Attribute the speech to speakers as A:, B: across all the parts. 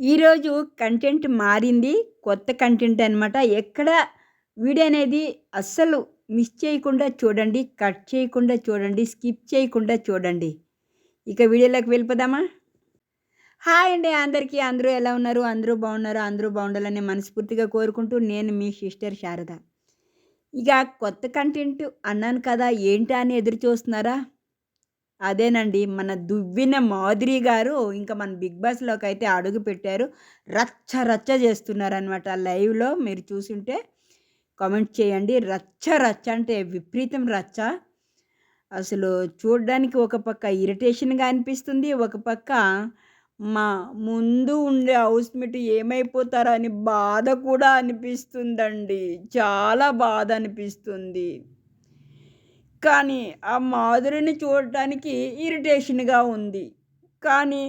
A: ఈరోజు కంటెంట్ మారింది. కొత్త కంటెంట్ అనమాట ఎక్కడ వీడియో అనేది అస్సలు మిస్ చేయకుండా చూడండి కట్ చేయకుండా చూడండి స్కిప్ చేయకుండా చూడండి. ఇక వీడియోలోకి వెళ్ళిపోదామా? హాయ్ అండి అందరికీ. అందరూ ఎలా ఉన్నారు? అందరూ బాగున్నారు? అందరూ బాగుండాలని మనస్ఫూర్తిగా కోరుకుంటూ నేను మీ సిస్టర్ శారద. ఇక కొత్త కంటెంట్ అన్నాను కదా ఏంటి అని ఎదురు చూస్తున్నారా? అదేనండి మన దువ్విన మాధురి గారు ఇంకా మన బిగ్ బాస్లోకి అయితే అడుగు పెట్టారు. రచ్చ రచ్చ చేస్తున్నారనమాట లైవ్లో మీరు చూసుంటే కామెంట్ చేయండి. రచ్చ రచ్చ అంటే విపరీతం రచ్చ. అసలు చూడడానికి ఒక పక్క ఇరిటేషన్గా అనిపిస్తుంది ఒక పక్క మా ముందు ఉండే హౌస్మేట్ ఏమైపోతారో అని బాధ కూడా అనిపిస్తుందండి. చాలా బాధ అనిపిస్తుంది. కానీ ఆ మాధురిని చూడటానికి ఇరిటేషన్గా ఉంది. కానీ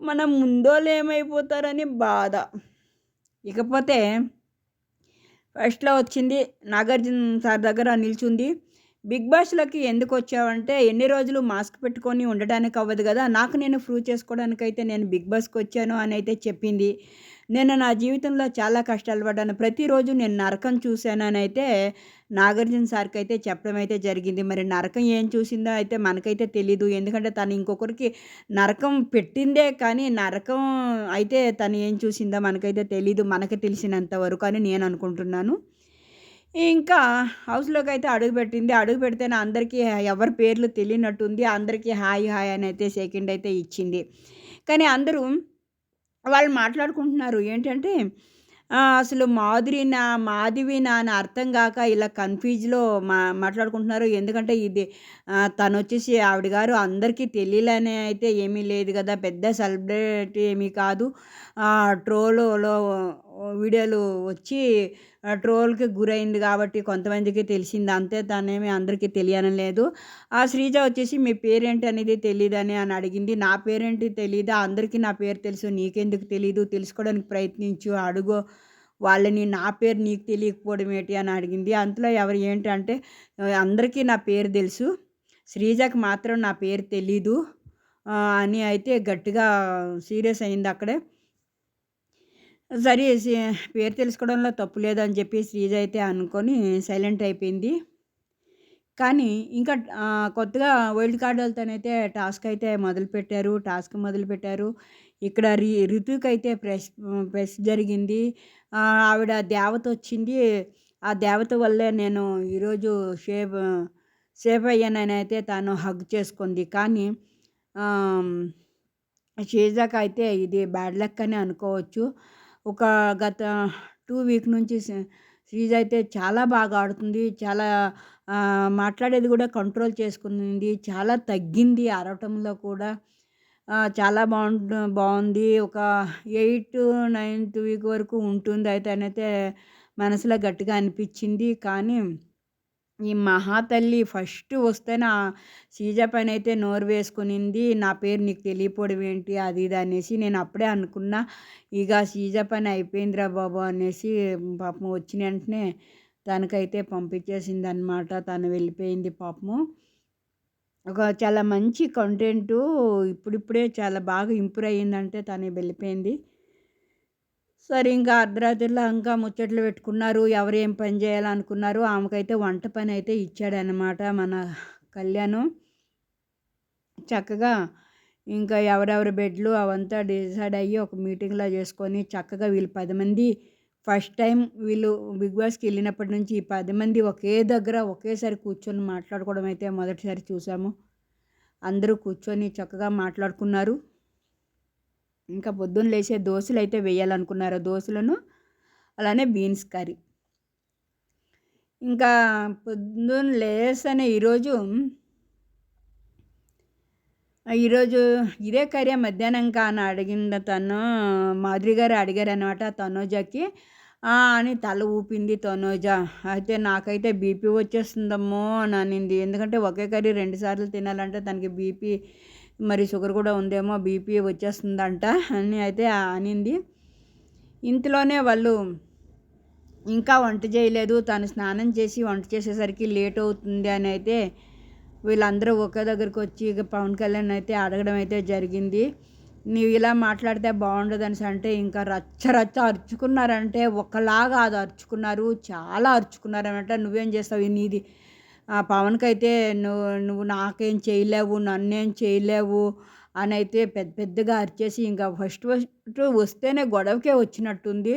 A: మనం ముందోళ్ళు ఏమైపోతారని బాధ. ఇకపోతే ఫస్ట్లో వచ్చింది నాగార్జున సార్ దగ్గర నిల్చుంది. బిగ్ బాస్లోకి ఎందుకు వచ్చావంటే ఎన్ని రోజులు మాస్క్ పెట్టుకొని ఉండడానికి అవ్వదు కదా నాకు నేను ప్రూవ్ చేసుకోవడానికైతే నేను బిగ్ బాస్కి వచ్చాను అని అయితే చెప్పింది. నేను నా జీవితంలో చాలా కష్టాలు పడ్డాను. ప్రతిరోజు నేను నరకం చూశానని అయితే నాగార్జున సార్కి అయితే చెప్పడం అయితే జరిగింది. మరి నరకం ఏం చూసిందో అయితే మనకైతే తెలీదు. ఎందుకంటే తను ఇంకొకరికి నరకం పెట్టిందే కానీ నరకం అయితే తను ఏం చూసిందో మనకైతే తెలీదు. మనకి తెలిసినంత వరకు అని నేను అనుకుంటున్నాను. ఇంకా హౌస్లోకి అయితే అడుగు పెట్టింది. అడుగు పెడితేనే అందరికీ ఎవరి పేర్లు తెలియనట్టుంది. అందరికీ హాయ్ హాయ్ అని అయితే సెకండ్ అయితే ఇచ్చింది. కానీ అందరూ వాళ్ళు మాట్లాడుకుంటున్నారు. ఏంటంటే అసలు మాధురినా మాధవినా అని అర్థం కాక ఇలా కన్ఫ్యూజ్లో మా మాట్లాడుకుంటున్నారు. ఎందుకంటే ఇది తను వచ్చేసి ఆవిడ గారు అందరికీ తెలియలేని అయితే ఏమీ లేదు కదా. పెద్ద సెలబ్రిటీ ఏమీ కాదు. ట్రోలో వీడియోలు వచ్చి ట్రోల్కి గురైంది కాబట్టి కొంతమందికి తెలిసింది. అంతే తనేమి అందరికీ తెలియడం లేదు. ఆ శ్రీజ వచ్చేసి మీ పేరేంటి అనేది తెలియదని అని అడిగింది. నా పేరేంటి తెలియదా అందరికీ నా పేరు తెలుసు. నీకెందుకు తెలీదు? తెలుసుకోవడానికి ప్రయత్నించు. అడుగు. వాళ్ళని నా పేరు నీకు తెలియకపోవడం ఏంటి? అని అడిగింది. అందులో ఎవరు ఏంటంటే అందరికీ నా పేరు తెలుసు. శ్రీజకి మాత్రం నా పేరు తెలీదు. అని అయితే గట్టిగా సీరియస్ అయింది అక్కడే. సరే పేరు తెలుసుకోవడంలో తప్పు లేదని చెప్పి శ్రీజ అయితే అనుకొని సైలెంట్ అయిపోయింది. కానీ ఇంకా కొత్తగా వైల్డ్ కార్డు వెళ్తానైతే టాస్క్ అయితే మొదలుపెట్టారు టాస్క్ మొదలుపెట్టారు. ఇక్కడ రి ఋతుకి అయితే ప్రెస్ ప్రెస్ జరిగింది. ఆవిడ దేవత వచ్చింది. ఆ దేవత వల్లే నేను ఈరోజు షేప్ సేఫ్ అయ్యానని అయితే తను హగ్ చేసుకుంది. కానీ షేజాక్ అయితే ఇది బ్యాడ్ లక్ అని అనుకోవచ్చు. ఒక గత టూ వీక్ నుంచి శ్రీజ అయితే చాలా బాగా ఆడుతుంది. చాలా మాట్లాడేది కూడా కంట్రోల్ చేసుకుంది. చాలా తగ్గింది అరవటంలో కూడా. చాలా బాగుంటు బాగుంది. ఒక ఎయిట్ నైన్త్ వీక్ వరకు ఉంటుంది అయితే అయితే మనసులో గట్టిగా అనిపించింది. కానీ ఈ మహాతల్లి ఫస్ట్ వస్తే నా సీజ పైన అయితే నోరు వేసుకునింది. నా పేరు నీకు తెలియపోవడం ఏంటి? అది ఇది అనేసి నేను అప్పుడే అనుకున్నా ఇక సీజ పని అయిపోయిందిరా బాబు అనేసి పాపం వచ్చిన వెంటనే తనకైతే పంపించేసింది అనమాట తను వెళ్ళిపోయింది పాపము. ఒక చాలా మంచి కంటెంటు ఇప్పుడిప్పుడే చాలా బాగా ఇంప్రూవ్ అయ్యిందంటే తను వెళ్ళిపోయింది. సరే ఇంకా అర్ధరాత్రిలో ఇంకా ముచ్చట్లు పెట్టుకున్నారు. ఎవరు ఏం పని చేయాలనుకున్నారు ఆమెకైతే వంట పని అయితే ఇచ్చాడనమాట మన కళ్యాణం. చక్కగా ఇంకా ఎవరెవరి బెడ్లు అవంతా డిసైడ్ అయ్యి ఒక మీటింగ్లో చేసుకొని చక్కగా వీళ్ళు పది మంది ఫస్ట్ టైం వీళ్ళు బిగ్ బాస్కి వెళ్ళినప్పటి నుంచి ఈ పది మంది ఒకే దగ్గర ఒకేసారి కూర్చొని మాట్లాడుకోవడం అయితే మొదటిసారి చూసాము. అందరూ కూర్చొని చక్కగా మాట్లాడుకున్నారు. ఇంకా పొద్దున్న లేచే దోశలు అయితే వేయాలనుకున్నారు దోశలను అలానే బీన్స్ కర్రీ. ఇంకా పొద్దున్న లేసనే ఈరోజు ఈరోజు ఇదే కర్రీ మధ్యాహ్నం కాని అడిగింది తను మాధురి గారు అడిగారు అనమాట తనోజకి అని తల ఊపింది తనోజ. అయితే నాకైతే బీపీ వచ్చేస్తుందమ్మో అని అనింది. ఎందుకంటే ఒకే కర్రీ రెండుసార్లు తినాలంటే తనకి బీపీ మరి షుగర్ కూడా ఉందేమో బీపీ వచ్చేస్తుందంట అని అయితే అనింది. ఇంతలోనే వాళ్ళు ఇంకా వంట చేయలేదు తను స్నానం చేసి వంట చేసేసరికి లేట్ అవుతుంది అని అయితే వీళ్ళందరూ ఒకే దగ్గరికి వచ్చి ఇక పవన్ కళ్యాణ్ అయితే అడగడం అయితే జరిగింది. నీవు ఇలా మాట్లాడితే బాగుండదు అనేసి అంటే ఇంకా రచ్చ రచ్చ అరుచుకున్నారంటే ఒకలాగా అది అరుచుకున్నారు చాలా అరుచుకున్నారు అనమాట నువ్వేం చేస్తావు? నీది పవన్కి అయితే నువ్వు నువ్వు నాకేం చేయలేవు నన్నేం చేయలేవు అని అయితే పెద్ద పెద్దగా అరిచేసి ఇంకా ఫస్ట్ ఫస్ట్ వస్తేనే గొడవకే వచ్చినట్టుంది.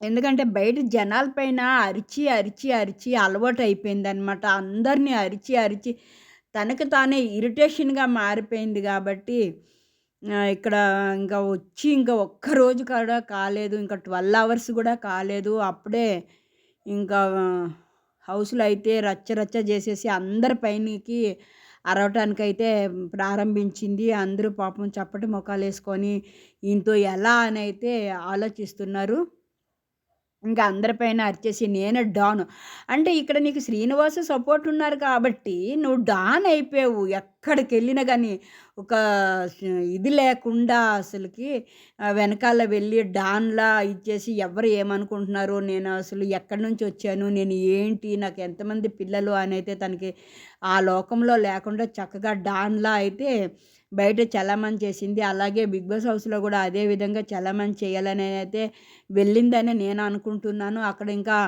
A: ఎందుకంటే బయట జనాల పైన అరిచి అరిచి అరిచి అలవాటు అయిపోయింది అనమాట అందరినీ అరిచి అరిచి తనకు తానే ఇరిటేషన్గా మారిపోయింది కాబట్టి ఇక్కడ ఇంకా వచ్చి ఇంకా ఒక్కరోజు కూడా కాలేదు. ఇంకా ట్వెల్వ్ అవర్స్ కూడా కాలేదు. అప్పుడే ఇంకా హౌస్లో అయితే రచ్చ రచ్చ చేసేసి అందరి పైనకి అరవటానికైతే ప్రారంభించింది. అందరూ పాపం చప్పటి ముఖాలు వేసుకొని ఇంతో ఎలా అని అయితే ఆలోచిస్తున్నారు. ఇంకా అందరిపైన అరిచేసి నేనే డాన్. అంటే ఇక్కడ నీకు శ్రీనివాసు సపోర్ట్ ఉన్నారు కాబట్టి నువ్వు డాన్ అయిపోయావు. ఎక్కడికి వెళ్ళినా కానీ ఒక ఇది లేకుండా అసలుకి వెనకాల వెళ్ళి డాన్లా ఇచ్చేసి ఎవరు ఏమనుకుంటున్నారు నేను అసలు ఎక్కడి నుంచి వచ్చాను? నేను ఏంటి? నాకు ఎంతమంది పిల్లలు? అని అయితే తనకి ఆ లోకంలో లేకుండా చక్కగా డాన్లా అయితే బయట చలామణి చేసింది. అలాగే బిగ్ బాస్ హౌస్లో కూడా అదే విధంగా చలామణి చేయాలని అయితే వెళ్ళిందని నేను అనుకుంటున్నాను. అక్కడ ఇంకా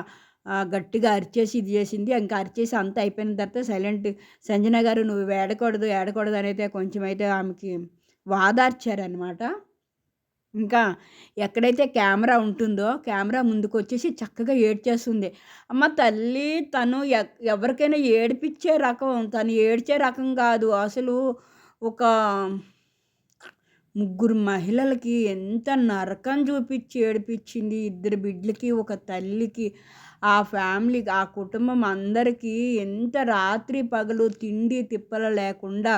A: గట్టిగా అరిచేసి ఇది చేసింది. ఇంకా అరిచేసి అంత అయిపోయిన తర్వాత సైలెంట్ సంజన గారు నువ్వు ఏడకూడదు ఏడకూడదు అని అయితే కొంచెం అయితే ఆమెకి వాదార్చారనమాట ఇంకా ఎక్కడైతే కెమెరా ఉంటుందో కెమెరా ముందుకు వచ్చేసి చక్కగా ఏడ్చేస్తుంది. అమ్మ తల్లి తను ఎవరికైనా ఏడిపించే రకం తను ఏడ్చే రకం కాదు. అసలు ఒక ముగ్గురు మహిళలకి ఎంత నరకం చూపించి ఏడిపించింది. ఇద్దరు బిడ్డలకి ఒక తల్లికి ఆ ఫ్యామిలీకి ఆ కుటుంబం అందరికీ ఎంత రాత్రి పగలు తిండి తిప్పలు లేకుండా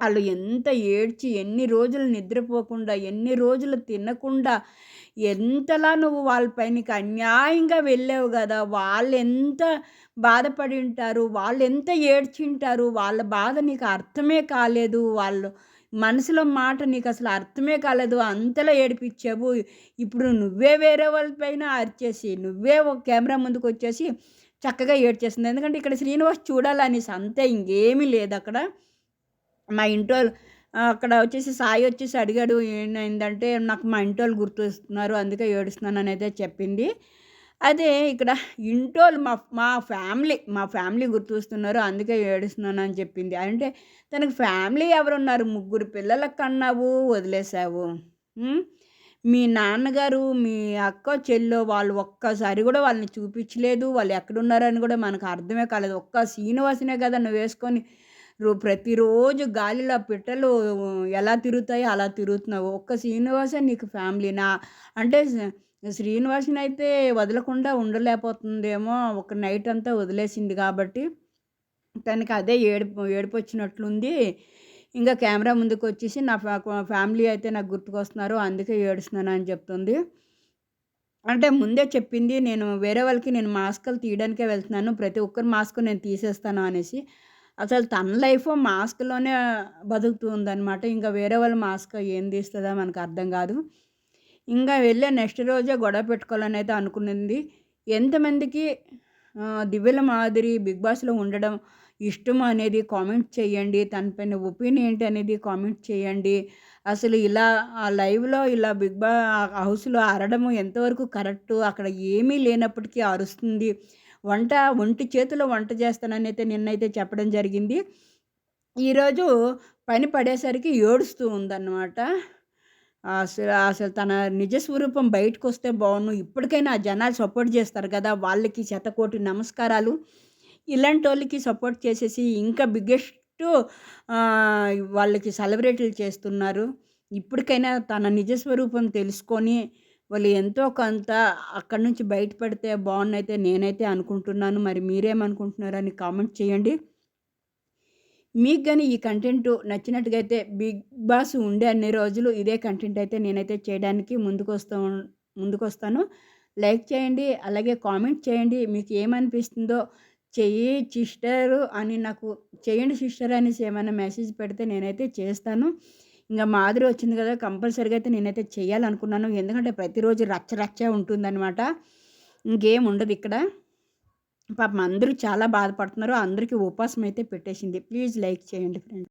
A: వాళ్ళు ఎంత ఏడ్చి ఎన్ని రోజులు నిద్రపోకుండా ఎన్ని రోజులు తినకుండా ఎంతలా నువ్వు వాళ్ళపైనకి అన్యాయంగా వెళ్ళావు కదా వాళ్ళు ఎంత బాధపడి ఉంటారు వాళ్ళు ఎంత ఏడ్చింటారు వాళ్ళ బాధ నీకు అర్థమే కాలేదు వాళ్ళు మనసులో మాట నీకు అసలు అర్థమే కాలేదు అంతలా ఏడిపించావు. ఇప్పుడు నువ్వే వేరే వాళ్ళపైన అరిచేసి నువ్వే ఒక కెమెరా ముందుకు వచ్చేసి చక్కగా ఏడ్చేస్తుంది. ఎందుకంటే ఇక్కడ శ్రీనివాస్ చూడాలనేసి అంతే ఇంకేమీ లేదు అక్కడ. మా ఇంట్లో అక్కడ వచ్చేసి సాయి వచ్చేసి అడిగాడు ఏమైందంటే నాకు మా ఇంటి వాళ్ళు గుర్తొస్తున్నారు అందుకే ఏడుస్తున్నాను అని అయితే చెప్పింది. అదే ఇక్కడ ఇంటోళ్ళు మా మా ఫ్యామిలీ మా ఫ్యామిలీ గుర్తొస్తున్నారు అందుకే ఏడుస్తున్నాను అని చెప్పింది. అంటే తనకు ఫ్యామిలీ ఎవరున్నారు? ముగ్గురు పిల్లలకు కన్నావు వదిలేసావు. మీ నాన్నగారు మీ అక్క చెల్లో వాళ్ళు ఒక్కసారి కూడా వాళ్ళని చూపించలేదు. వాళ్ళు ఎక్కడున్నారని కూడా మనకు అర్థమే కాలేదు. ఒక్క శ్రీనివాసనే కదా నువ్వు వేసుకొని ప్రతిరోజు గాలిలో పిట్టలు ఎలా తిరుగుతాయో అలా తిరుగుతున్నావు. ఒక్క శ్రీనివాస నీకు ఫ్యామిలీనా? అంటే శ్రీనివాసుని అయితే వదలకుండా ఉండలేకపోతుందేమో. ఒక నైట్ అంతా వదిలేసింది కాబట్టి తనకి అదే ఏడుపు ఏడుపు వచ్చినట్లుంది ఇంకా కెమెరా ముందుకు వచ్చేసి నా ఫ్యామిలీ అయితే నాకు గుర్తుకొస్తున్నారు. అందుకే ఏడుస్తున్నాను అని చెప్తుంది. అంటే ముందే చెప్పింది నేను వేరే వాళ్ళకి నేను మాస్కులు తీయడానికే వెళ్తున్నాను. ప్రతి ఒక్కరి మాస్క్ నేను తీసేస్తాను అనేసి. అసలు తన లైఫ్ మాస్క్లోనే బతుకుతుందనమాట ఇంకా వేరే వాళ్ళ మాస్క్ ఏం తీస్తుందో మనకు అర్థం కాదు. ఇంకా వెళ్ళే నెక్స్ట్ రోజే గొడవ పెట్టుకోవాలని అయితే అనుకున్నది ఎంతమందికి దివ్యల మాదిరి బిగ్ బాస్లో ఉండడం ఇష్టం అనేది కామెంట్ చేయండి. తనపైన ఒపీనియన్ ఏంటి అనేది కామెంట్ చేయండి. అసలు ఇలా ఆ లైవ్లో ఇలా బిగ్ బా హౌస్లో అరడము ఎంతవరకు కరెక్టు? అక్కడ ఏమీ లేనప్పటికీ అరుస్తుంది. వంట ఒంటి చేతిలో వంట చేస్తానని అయితే నిన్నైతే చెప్పడం జరిగింది. ఈరోజు పని పడేసరికి ఏడుస్తూ ఉందన్నమాట. అసలు అసలు తన నిజ స్వరూపం బయటకు వస్తే బాగుండు. ఇప్పటికైనా జనాలు సపోర్ట్ చేస్తారు కదా వాళ్ళకి శతకోటి నమస్కారాలు. ఇలాంటి వాళ్ళకి సపోర్ట్ చేసేసి ఇంకా బిగ్గెస్ట్ వాళ్ళకి సెలబ్రేట్లు చేస్తున్నారు. ఇప్పటికైనా తన నిజ స్వరూపం తెలుసుకొని వాళ్ళు ఎంతో కొంత అక్కడి నుంచి బయటపడితే బాగున్నైతే నేనైతే అనుకుంటున్నాను. మరి మీరేమనుకుంటున్నారని కామెంట్ చేయండి. మీకు కానీ ఈ కంటెంట్ నచ్చినట్టుగా అయితే బిగ్ బాస్ ఉండే అన్ని రోజులు ఇదే కంటెంట్ అయితే నేనైతే చేయడానికి ముందుకు ముందుకొస్తాను. లైక్ చేయండి అలాగే కామెంట్ చేయండి. మీకు ఏమనిపిస్తుందో చెయ్యి సిస్టరు అని నాకు చేయండి సిస్టర్ అనేసి ఏమైనా మెసేజ్ పెడితే నేనైతే చేస్తాను. ఇంకా మాదిరి వచ్చింది కదా కంపల్సరీగా అయితే నేనైతే చేయాలనుకున్నాను. ఎందుకంటే ప్రతిరోజు రచ్చ రచ్చ ఉంటుందన్నమాట. ఇంకేం ఉండదు ఇక్కడ. పాపం అందరూ చాలా బాధపడుతున్నారు. అందరికీ ఉపాసం అయితే పెట్టేసింది. ప్లీజ్ లైక్ చేయండి ఫ్రెండ్